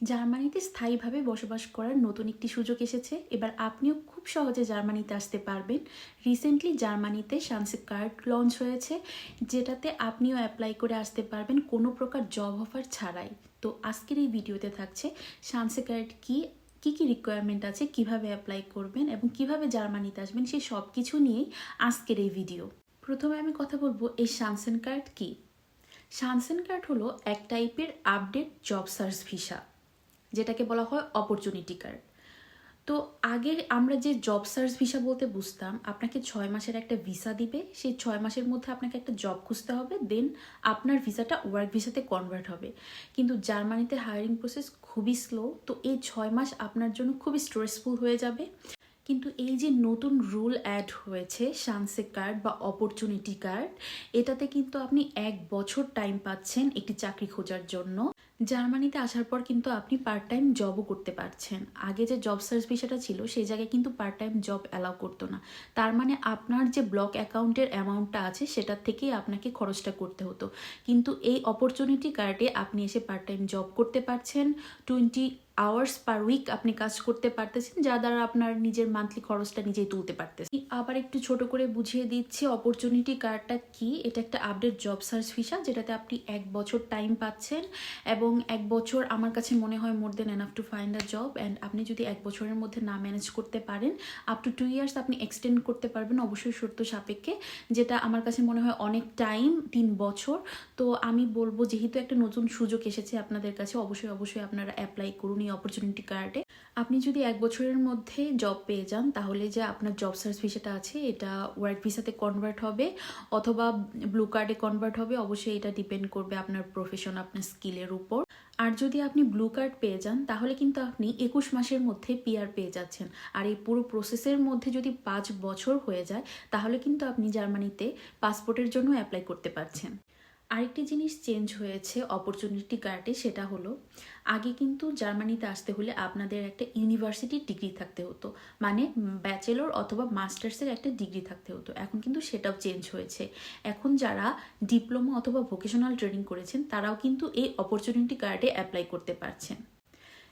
জার্মানিতে স্থায়ীভাবে বসবাস করার নতুন একটি সুযোগ এসেছে। এবার আপনিও খুব সহজে জার্মানিতে আসতে পারবেন। রিসেন্টলি জার্মানিতে সানসে কার্ড লঞ্চ হয়েছে, যেটাতে আপনিও অ্যাপ্লাই করে আসতে পারবেন কোনো প্রকার জব অফার ছাড়াই। তো আজকের এই ভিডিওতে থাকছে সানসে কার্ড কি, কী কী রিকোয়ারমেন্ট আছে, কীভাবে অ্যাপ্লাই করবেন এবং কীভাবে জার্মানিতে আসবেন সেই সব কিছু নিয়েই আজকের এই ভিডিও প্রথমে আমি কথা বলব, এই সানসেন কার্ড কি? সানসেন কার্ড হলো এক টাইপের আপডেট জব সার্চ ভিসা যেটাকে বলা হয় অপরচুনিটি কার্ড তো আগে আমরা যে জব সার্চ ভিসা বলতে বুঝতাম, আপনাকে ছয় মাসের একটা ভিসা দিবে, সেই ছয় মাসের মধ্যে আপনাকে একটা জব খুঁজতে হবে দেন আপনার ভিসাটা ওয়ার্ক ভিসাতে কনভার্ট হবে। কিন্তু জার্মানিতে হায়ারিং প্রসেস খুবই স্লো তো এই ছয় মাস আপনার জন্য খুবই স্ট্রেসফুল হয়ে যাবে। কিন্তু এই যে নতুন রুল অ্যাড হয়েছে সানসে কার্ড বা অপরচুনিটি কার্ড এটাতে কিন্তু আপনি এক বছর টাইম পাচ্ছেন একটি চাকরি খোঁজার জন্য। জার্মানিতে আসার পর কিন্তু আপনি পার্ট টাইম জবও করতে পারছেন। আগে যে জব সার্চ বিষয়টা ছিল, সেই জায়গায় কিন্তু পার্ট টাইম জব অ্যালাউ করতো না। তার মানে আপনার যে ব্লক অ্যাকাউন্টের অ্যামাউন্টটা আছে, সেটার থেকেই আপনাকে খরচটা করতে হতো। কিন্তু এই অপরচুনিটি কার্ডে আপনি এসে পার্ট টাইম জব করতে পারছেন। টোয়েন্টি আওয়ার্স পার উইক আপনি কাজ করতে পারতেছেন যা দ্বারা আপনার নিজের মান্থলি খরচটা নিজেই তুলতে পারতেছেন। আবার একটু ছোট করে বুঝিয়ে দিচ্ছি অপরচুনিটি কার্ডটা কি? এটা একটা আপডেট জব সার্চ ভিসা যেটাতে আপনি এক বছর টাইম পাচ্ছেন এবং এক বছর আমার কাছে মনে হয় more then enough to find a job and আপনি যদি এক বছরের মধ্যে না ম্যানেজ করতে পারেন আপ টু টু ইয়ার্স আপনি এক্সটেন্ড করতে পারবেন অবশ্যই শর্ত সাপেক্ষে, যেটা আমার কাছে মনে হয় অনেক টাইম তিন বছর। তো আমি বলব, যেহেতু একটা নতুন সুযোগ এসেছে আপনাদের কাছে, অবশ্যই অবশ্যই আপনারা অ্যাপ্লাই করুন। অপরচুনিটি কার্ডে আপনি যদি এক বছরের মধ্যে জব পেয়ে যান, তাহলে যে আপনার জব সার্চ ভিসাটা আছে, এটা ওয়ার্ক ভিসাতে কনভার্ট হবে, অথবা ব্লু কার্ডে কনভার্ট হবে, অবশ্যই এটা ডিপেন্ড করবে আপনার প্রফেশন আপনার স্কিলের উপর। আর যদি আপনি ব্লু কার্ড পেয়ে যান, তাহলে কিন্তু আপনি একুশ মাসের মধ্যে পিআর পেয়ে যাচ্ছেন। আর এই পুরো প্রসেসের মধ্যে যদি পাঁচ বছর হয়ে যায়, তাহলে কিন্তু আপনি জার্মানিতে পাসপোর্টের জন্য অ্যাপ্লাই করতে পারছেন। আরেকটি জিনিস চেঞ্জ হয়েছে অপরচুনিটি কার্ডে সেটা হলো, আগে কিন্তু জার্মানিতে আসতে হলে আপনাদের একটা ইউনিভার্সিটির ডিগ্রি থাকতে হতো। মানে ব্যাচেলর অথবা মাস্টার্সের একটা ডিগ্রি থাকতে হতো। এখন কিন্তু সেটাও চেঞ্জ হয়েছে। এখন যারা ডিপ্লোমা অথবা ভোকেশনাল ট্রেনিং করেছেন, তারাও কিন্তু এই অপরচুনিটি কার্ডে অ্যাপ্লাই করতে পারছেন।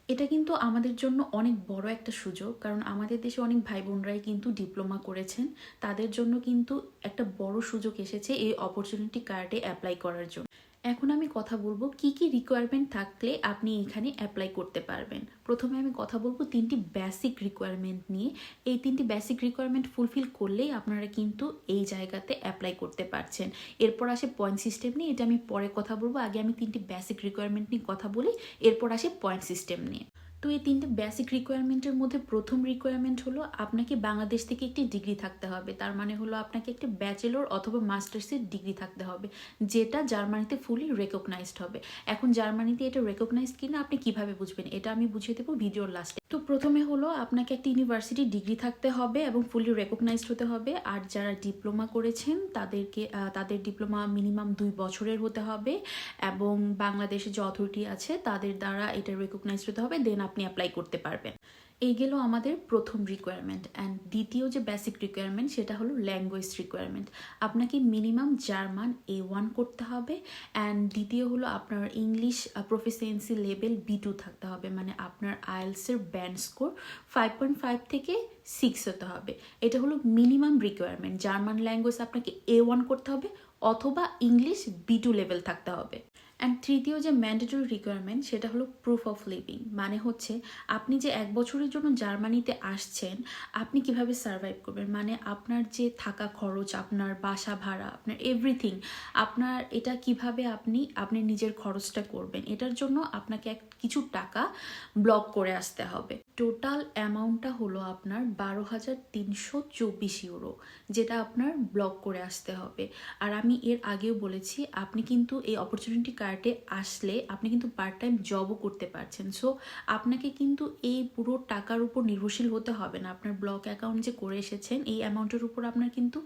এটা কিন্তু আমাদের জন্য অনেক বড় একটা সুযোগ, কারণ আমাদের দেশে অনেক ভাই বোনরাই কিন্তু ডিপ্লোমা করেছেন। তাদের জন্য কিন্তু একটা বড় সুযোগ এসেছে এই অপরচুনিটি কার্ডে অ্যাপ্লাই করার জন্য। এখন আমি কথা বলব কি কি রিকোয়ারমেন্ট থাকলে আপনি এখানে অ্যাপ্লাই করতে পারবেন। প্রথমে আমি কথা বলব তিনটি বেসিক রিকোয়ারমেন্ট নিয়ে। এই তিনটি বেসিক রিকোয়ারমেন্ট ফুলফিল করলেই আপনারা কিন্তু এই জায়গাতে অ্যাপ্লাই করতে পারছেন। এরপর আসে পয়েন্ট সিস্টেম নিয়ে, এটা আমি পরে কথা বলব। আগে আমি তিনটি বেসিক রিকোয়ারমেন্ট নিয়ে কথা বলি, এরপর আসে পয়েন্ট সিস্টেম নিয়ে। তো এই তিনটে বেসিক রিকোয়ারমেন্টের মধ্যে প্রথম রিকোয়ারমেন্ট হলো আপনাকে বাংলাদেশ থেকে একটি ডিগ্রি থাকতে হবে। তার মানে হলো আপনাকে একটি ব্যাচেলর অথবা মাস্টার্সের ডিগ্রি থাকতে হবে, যেটা জার্মানিতে ফুলি রেকগনাইজড হবে। এখন জার্মানিতে এটা রেকগনাইজড কিনা আপনি কীভাবে বুঝবেন? এটা আমি বুঝিয়ে দেবো ভিডিওর লাস্টে তো প্রথমে হলো আপনাকে একটা ইউনিভার্সিটি ডিগ্রি থাকতে হবে এবং ফুলি রেকগনাইজড হতে হবে। আর যারা ডিপ্লোমা করেছেন, তাদেরকে তাদের ডিপ্লোমা মিনিমাম দুই বছরের হতে হবে এবং বাংলাদেশে যে অথরিটি আছে, তাদের দ্বারা এটা রেকগনাইজড হতে হবে দেন আপনি অ্যাপ্লাই করতে পারবেন। এই গেল আমাদের প্রথম রিকোয়ারমেন্ট অ্যান্ড দ্বিতীয় যে বেসিক রিকোয়ারমেন্ট সেটা হলো ল্যাঙ্গুয়েজ রিকোয়ারমেন্ট আপনাকে মিনিমাম জার্মান এ ওয়ান করতে হবে অ্যান্ড দ্বিতীয় হলো আপনার English proficiency level B two থাকতে হবে মানে আপনার আইএলসের band score five point five থেকে সিক্স হতে হবে। এটা হলো মিনিমাম রিকোয়ারমেন্ট জার্মান ল্যাঙ্গুয়েজ আপনাকে এ ওয়ান করতে হবে অথবা ইংলিশ বি টু লেভেল থাকতে হবে। অ্যান্ড তৃতীয় যে ম্যান্ডেটরি রিকোয়ারমেন্ট সেটা হলো প্রুফ অফ লিভিং মানে হচ্ছে আপনি যে এক বছরের জন্য জার্মানিতে আসছেন, আপনি কীভাবে সার্ভাইভ করবেন? মানে আপনার যে থাকা খরচ, আপনার বাসা ভাড়া, আপনার এভরিথিং আপনার এটা কীভাবে আপনি আপনি নিজের খরচটা করবেন? এটার জন্য আপনাকে এক কিছু টাকা ব্লক করে আসতে হবে। টোটাল অ্যামাউন্টটা হলো আপনার বারো হাজার তিনশো চব্বিশ ইউরো যেটা আপনার ব্লক করে আসতে হবে। আর আমি এর আগেও বলেছি, আপনি কিন্তু এই অপরচুনিটি কার্ডে আসলে আপনি কিন্তু পার্ট টাইম জবও করতে পারছেন। সো আপনাকে কিন্তু এই পুরো টাকার উপর নির্ভরশীল হতে হবে না। আপনার ব্লক অ্যাকাউন্ট যে করে এসেছেন, এই অ্যামাউন্টের উপর আপনার কিন্তু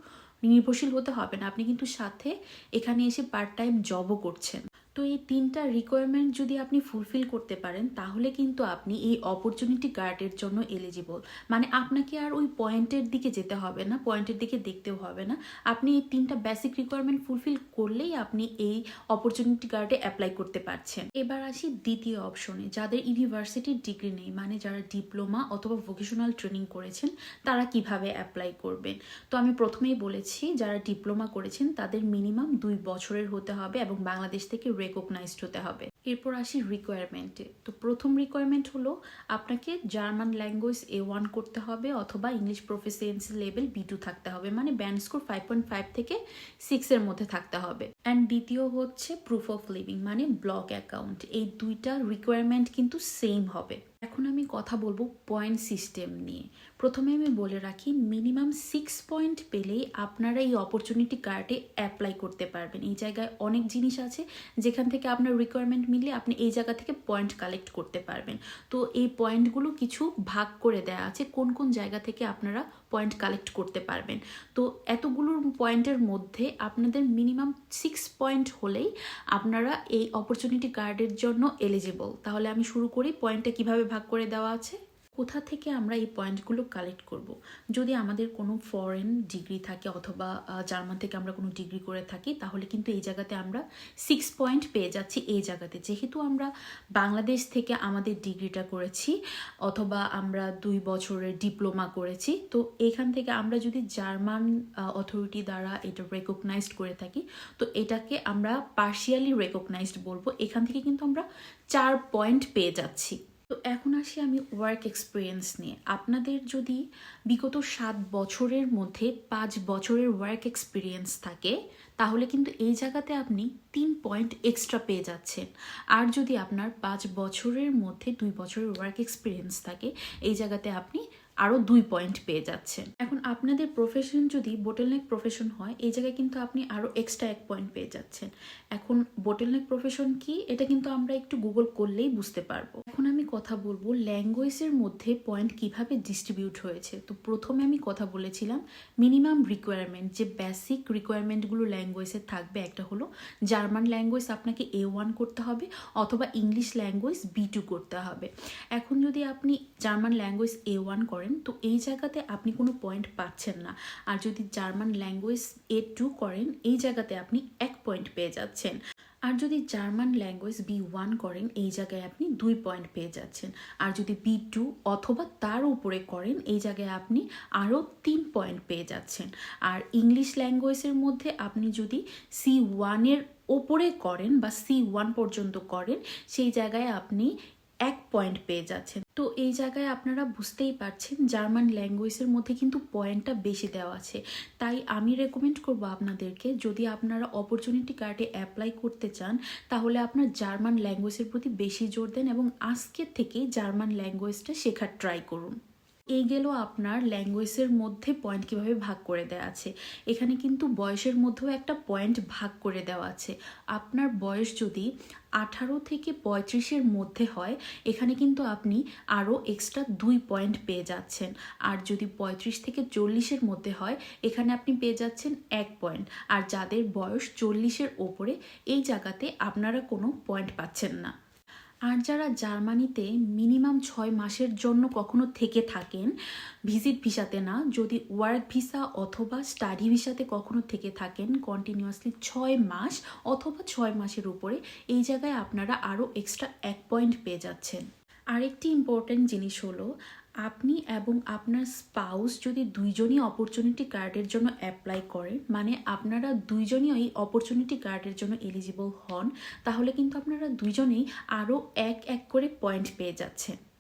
নির্ভরশীল হতে হবে না। আপনি কিন্তু সাথে এখানে এসে পার্ট টাইম জবও করছেন। তো এই তিনটা রিকোয়ারমেন্ট যদি আপনি ফুলফিল করতে পারেন, তাহলে কিন্তু আপনি এই অপরচুনিটি গার্ডের জন্য এলিজিবল মানে আপনাকে আর ওই পয়েন্টের দিকে যেতে হবে না পয়েন্টের দিকে দেখতেও হবে না। আপনি এই তিনটা বেসিক রিকোয়ারমেন্ট ফুলফিল করলেই আপনি এই অপরচুনিটি গার্ডে অ্যাপ্লাই করতে পারছেন। এবার আসি দ্বিতীয় অপশনে যাদের ইউনিভার্সিটির ডিগ্রি নেই মানে যারা ডিপ্লোমা অথবা ভোকেশনাল ট্রেনিং করেছেন, তারা কীভাবে অ্যাপ্লাই করবেন? তো আমি প্রথমেই বলেছি, যারা ডিপ্লোমা করেছেন, তাদের মিনিমাম দুই বছরের হতে হবে এবং বাংলাদেশ থেকে রেকগনাইজড হতে হবে। এরপর আসি রিকোয়ারমেন্টে তো প্রথম রিকোয়ারমেন্ট হলো আপনাকে জার্মান ল্যাঙ্গুয়েজ এ ওয়ান করতে হবে অথবা English proficiency level B two থাকতে হবে। মানে band score five point five থেকে সিক্সের মধ্যে থাকতে হবে। অ্যান্ড দ্বিতীয় হচ্ছে প্রুফ অফ লিভিং মানে ব্লক অ্যাকাউন্ট এই দুইটা রিকোয়ারমেন্ট কিন্তু সেম হবে। এখন আমি কথা বলব পয়েন্ট সিস্টেম নিয়ে। প্রথমে আমি বলে রাখি মিনিমাম সিক্স পয়েন্ট পেলেই আপনারা এই অপরচুনিটি কার্ডে অ্যাপ্লাই করতে পারবেন। এই জায়গায় অনেক জিনিস আছে, যেখান থেকে আপনার রিকোয়ারমেন্ট মিললে আপনি এই জায়গা থেকে পয়েন্ট কালেক্ট করতে পারবেন। তো এই পয়েন্টগুলো কিছু ভাগ করে দেওয়া আছে, কোন কোন জায়গা থেকে আপনারা পয়েন্ট কালেক্ট করতে পারবেন। তো এতগুলোর পয়েন্টের মধ্যে আপনাদের মিনিমাম সিক্স পয়েন্ট হলেই আপনারা এই অপরচুনিটি কার্ডের জন্য এলিজিবল তাহলে আমি শুরু করি। পয়েন্টটা কীভাবে ভাগ করে দেওয়া আছে? কোথা থেকে আমরা এই পয়েন্টগুলো কালেক্ট করব। যদি আমাদের কোনো ফরেন ডিগ্রি থাকে অথবা জার্মান থেকে আমরা কোনো ডিগ্রি করে থাকি, তাহলে কিন্তু এই জায়গাতে আমরা সিক্স পয়েন্ট পেয়ে যাচ্ছি এই জায়গাতে। যেহেতু আমরা বাংলাদেশ থেকে আমাদের ডিগ্রিটা করেছি, অথবা আমরা দুই বছরের ডিপ্লোমা করেছি, তো এখান থেকে আমরা যদি জার্মান অথরিটি দ্বারা এটা রেকগনাইজড করে থাকি, তো এটাকে আমরা পার্শিয়ালি রেকগনাইজড বলব। এখান থেকে কিন্তু আমরা চার পয়েন্ট পেয়ে যাচ্ছি। তো এখন আসি আমি ওয়ার্ক এক্সপিরিয়েন্স নিয়ে। আপনাদের যদি বিগত সাত বছরের মধ্যে পাঁচ বছরের ওয়ার্ক এক্সপিরিয়েন্স থাকে, তাহলে কিন্তু এই জায়গাতে আপনি তিন পয়েন্ট এক্সট্রা পেয়ে যাচ্ছেন। আর যদি আপনার পাঁচ বছরের মধ্যে দুই বছরের ওয়ার্ক এক্সপিরিয়েন্স থাকে, এই জায়গাতে আপনি আরও দুই পয়েন্ট পেয়ে যাচ্ছেন। এখন আপনাদের প্রফেশন যদি বোটেলনেক প্রফেশন হয়, এই জায়গায় কিন্তু আপনি আরও এক্সট্রা এক পয়েন্ট পেয়ে যাচ্ছেন। এখন বোটেলনেক প্রফেশন কি, এটা কিন্তু আমরা একটু গুগল করলেই বুঝতে পারব। এখন আমি কথা বলব ল্যাঙ্গুয়েজের মধ্যে পয়েন্ট কীভাবে ডিস্ট্রিবিউট হয়েছে। তো প্রথমে আমি কথা বলেছিলাম মিনিমাম রিকোয়ারমেন্ট যে বেসিক রিকোয়ারমেন্টগুলো ল্যাঙ্গুয়েজের থাকবে, একটা হলো জার্মান ল্যাঙ্গুয়েজ আপনাকে এ ওয়ান করতে হবে, অথবা ইংলিশ ল্যাঙ্গুয়েজ বি টু করতে হবে। এখন যদি আপনি জার্মান ল্যাঙ্গুয়েজ এ ওয়ান করেন তো এই জায়গাতে আপনি কোনো পয়েন্ট পাচ্ছেন না। আর যদি জার্মান ল্যাঙ্গুয়েজ এ টু করেন, এই জায়গাতে আপনি এক পয়েন্ট পেয়ে যাচ্ছেন। আর যদি জার্মান ল্যাঙ্গুয়েজ বি ওয়ান করেন, এই জায়গায় আপনি দুই পয়েন্ট পেয়ে যাচ্ছেন। আর যদি বি টু অথবা তার উপরে করেন, এই জায়গায় আপনি আরও তিন পয়েন্ট পেয়ে যাচ্ছেন। আর ইংলিশ ল্যাঙ্গুয়েজের মধ্যে আপনি যদি সি ওয়ানের ওপরে করেন বা সি ওয়ান পর্যন্ত করেন, সেই জায়গায় আপনি এক পয়েন্ট পেয়ে যাচ্ছেন। তো এই জায়গায় আপনারা বুঝতেই পারছেন, জার্মান ল্যাঙ্গুয়েজের মধ্যে কিন্তু পয়েন্টটা বেশি দেওয়া আছে। তাই আমি রেকমেন্ড করব আপনাদেরকে, যদি আপনারা অপরচুনিটি কার্ডে অ্যাপ্লাই করতে চান, তাহলে আপনার জার্মান ল্যাঙ্গুয়েজের প্রতি বেশি জোর দেন এবং আজকের থেকেই জার্মান ল্যাঙ্গুয়েজটা শেখার ট্রাই করুন। এই গেল আপনার ল্যাঙ্গুয়েজের মধ্যে পয়েন্ট কীভাবে ভাগ করে দেওয়া আছে। এখানে কিন্তু বয়সের মধ্যেও একটা পয়েন্ট ভাগ করে দেওয়া আছে। আপনার বয়স যদি আঠারো থেকে পঁয়ত্রিশের মধ্যে হয়, এখানে কিন্তু আপনি আরও এক্সট্রা দুই পয়েন্ট পেয়ে যাচ্ছেন। আর যদি পঁয়ত্রিশ থেকে চল্লিশের মধ্যে হয়, এখানে আপনি পেয়ে যাচ্ছেন এক পয়েন্ট আর যাদের বয়স চল্লিশের ওপরে, এই জায়গাতে আপনারা কোনো পয়েন্ট পাচ্ছেন না। আর যারা জার্মানিতে মিনিমাম ছয় মাসের জন্য কখনো থেকে থাকেন, ভিজিট ভিসাতে না, যদি ওয়ার্ক ভিসা অথবা স্টাডি ভিসাতে কখনো থেকে থাকেন কন্টিনিউয়াসলি ছয় মাস অথবা ছয় মাসের উপরে, এই জায়গায় আপনারা আরও এক্সট্রা এক পয়েন্ট পেয়ে যাচ্ছেন। আরেকটি ইম্পর্ট্যান্ট জিনিস হলো আপনি এবং আপনার স্পাউস যদি দুইজনই অপরচুনিটি কার্ডের জন্য অ্যাপ্লাই করেন মানে আপনারা দুইজনই ওই অপরচুনিটি কার্ডের জন্য এলিজিবল হন, তাহলে কিন্তু আপনারা দুইজনেই আরও এক এক করে পয়েন্ট পেয়ে যাচ্ছেন।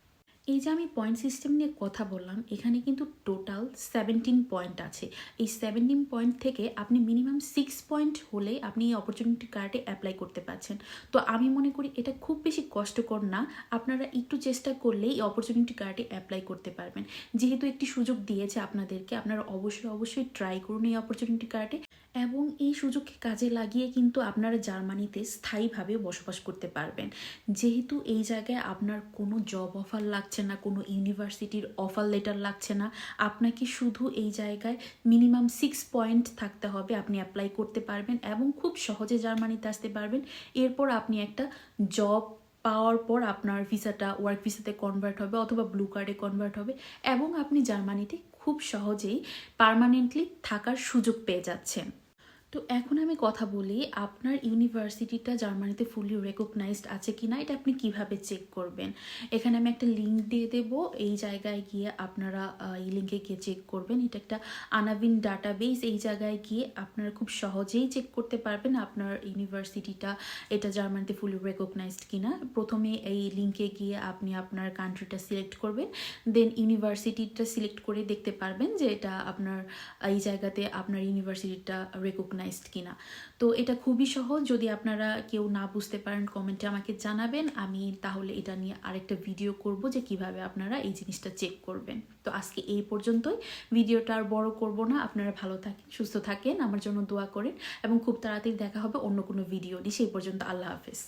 এই যে আমি পয়েন্ট সিস্টেম নিয়ে কথা বললাম, এখানে কিন্তু টোটাল সেভেন্টিন পয়েন্ট আছে। এই সেভেন্টিন পয়েন্ট থেকে আপনি মিনিমাম সিক্স পয়েন্ট হলে আপনি এই অপরচুনিটি কার্ডে অ্যাপ্লাই করতে পারছেন। তো আমি মনে করি এটা খুব বেশি কষ্টকর না, আপনারা একটু চেষ্টা করলেই এই অপরচুনিটি কার্ডে অ্যাপ্লাই করতে পারবেন। যেহেতু একটি সুযোগ দিয়েছে আপনাদেরকে, আপনারা অবশ্যই অবশ্যই ট্রাই করুন এই অপরচুনিটি কার্ডে এবং এই সুযোগকে কাজে লাগিয়ে কিন্তু আপনারা জার্মানিতে স্থায়ীভাবে বসবাস করতে পারবেন। যেহেতু এই জায়গায় আপনার কোনো জব অফার লাগছে না, কোনো ইউনিভার্সিটির অফার লেটার লাগছে না, আপনাকে শুধু এই জায়গায় মিনিমাম সিক্স পয়েন্ট থাকতে হবে, আপনি অ্যাপ্লাই করতে পারবেন এবং খুব সহজে জার্মানিতে আসতে পারবেন। এরপর আপনি একটা জব পাওয়ার পর আপনার ভিসাটা ওয়ার্ক ভিসাতে কনভার্ট হবে অথবা ব্লু কার্ডে কনভার্ট হবে এবং আপনি জার্মানিতে খুব সহজেই পার্মানেন্টলি থাকার সুযোগ পেয়ে যাচ্ছেন। তো এখন আমি কথা বলি, আপনার ইউনিভার্সিটিটা জার্মানিতে ফুলি রেকগনাইজড আছে কি না এটা আপনি কীভাবে চেক করবেন? এখানে আমি একটা লিঙ্ক দিয়ে দেব, এই জায়গায় গিয়ে আপনারা এই লিঙ্কে গিয়ে চেক করবেন। এটা একটা আনাবিন ডাটাবেস এই জায়গায় গিয়ে আপনারা খুব সহজেই চেক করতে পারবেন আপনার ইউনিভার্সিটিটা, এটা জার্মানিতে ফুলি রেকগনাইজড কি না প্রথমে এই লিঙ্কে গিয়ে আপনি আপনার কান্ট্রিটা সিলেক্ট করবেন দেন ইউনিভার্সিটিটা সিলেক্ট করে দেখতে পারবেন যে এটা আপনার, এই জায়গাতে আপনার ইউনিভার্সিটিটা রেকগনাইজড কিনা। তো এটা খুবই সহজ, যদি আপনারা কেউ না বুঝতে পারেন, কমেন্টে আমাকে জানাবেন। আমি তাহলে এটা নিয়ে আরেকটা ভিডিও করব যে কীভাবে আপনারা এই জিনিসটা চেক করবেন। তো আজকে এই পর্যন্তই। ভিডিওটা আর বড় করব না। আপনারা ভালো থাকেন, সুস্থ থাকেন। আমার জন্য দোয়া করেন এবং খুব তাড়াতাড়ি দেখা হবে অন্য কোনো ভিডিও নিয়ে। সেই পর্যন্ত আল্লাহ হাফেজ।